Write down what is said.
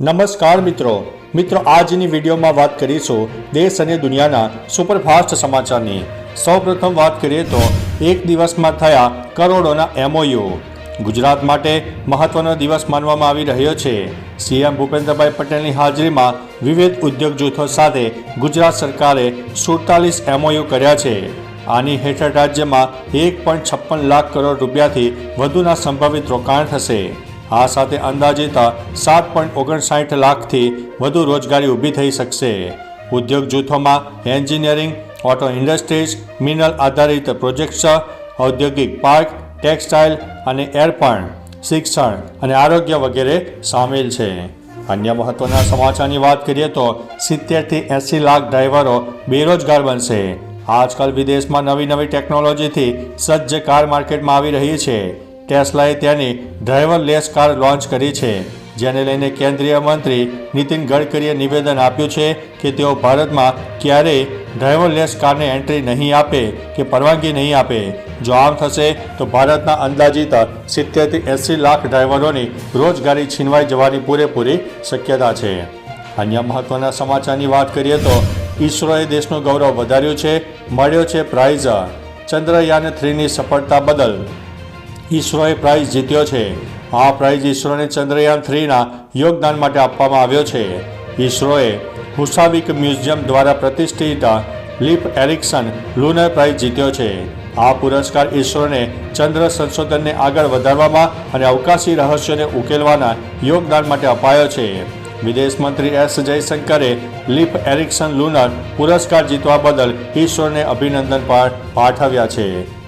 નમસ્કાર મિત્રો. મિત્રો, આજની વિડીયોમાં વાત કરીશું દેશ અને દુનિયાના સુપરફાસ્ટ સમાચારની. સૌપ્રથમ વાત કરીએ તો, એક દિવસમાં થયા કરોડોના એમઓયુ. ગુજરાત માટે મહત્વનો દિવસ માનવામાં આવી રહ્યો છે. સીએમ ભૂપેન્દ્રભાઈ પટેલની હાજરીમાં વિવિધ ઉદ્યોગ જૂથો સાથે ગુજરાત સરકારે સુડતાલીસ એમઓયુ કર્યા છે. આની હેઠળ રાજ્યમાં એક પોઈન્ટ છપ્પન લાખ કરોડ રૂપિયાથી વધુના સંભવિત રોકાણ થશે. આ સાથે અંદાજિત સાત પોઈન્ટ ઓગણસાઠ લાખથી વધુ રોજગારી ઊભી થઈ શકશે. ઉદ્યોગ જૂથોમાં એન્જિનિયરિંગ, ઓટો ઇન્ડસ્ટ્રીઝ, મિનરલ આધારિત પ્રોજેક્ટ્સ, ઔદ્યોગિક પાર્ક, ટેક્સટાઇલ અને એરપણ શિક્ષણ અને આરોગ્ય વગેરે સામેલ છે. અન્ય મહત્વના સમાચારની વાત કરીએ તો સિત્તેરથી એંસી લાખ ડ્રાઈવરો બેરોજગાર બનશે. આજકાલ વિદેશમાં નવી નવી ટેકનોલોજીથી સજ્જ કાર માર્કેટમાં આવી રહી છે. ટેસ્લાએ તેની ડ્રાઈવરલેસ કાર લોન્ચ કરી છે, જેને લઈને કેન્દ્રીય મંત્રી નીતિન ગડકરીએ નિવેદન આપ્યું છે કે તેઓ ભારતમાં ક્યારેય ડ્રાઈવરલેસ કારને એન્ટ્રી નહીં આપે કે પરવાનગી નહીં આપે. જો આમ થશે, તો ભારતના અંદાજિત સિત્તેરથી એંસી લાખ ડ્રાઈવરોની રોજગારી છીનવાઈ જવાની પૂરેપૂરી શક્યતા છે. અન્ય મહત્વના સમાચારની વાત કરીએ તો ઈસરોએ દેશનું ગૌરવ વધાર્યું છે, મળ્યો છે પ્રાઇઝ. ચંદ્રયાન થ્રીની સફળતા બદલ ઈસરોએ પ્રાઇઝ જીત્યો છે. આ પ્રાઇઝ ઈસરોને ચંદ્રયાન થ્રીના યોગદાન માટે આપવામાં આવ્યો છે. ઈસરોએ હુસાવિક મ્યુઝિયમ દ્વારા પ્રતિષ્ઠિત લીપ એરિક્સન લુનર પ્રાઇઝ જીત્યો છે. આ પુરસ્કાર ઈસરોને ચંદ્ર સંશોધનને આગળ વધારવામાં અને અવકાશી રહસ્યોને ઉકેલવાના યોગદાન માટે અપાયો છે. વિદેશ મંત્રી એસ જયશંકરે લીપ એરિક્સન લુનર પુરસ્કાર જીતવા બદલ ઈસરોને અભિનંદન પાઠવ્યા છે.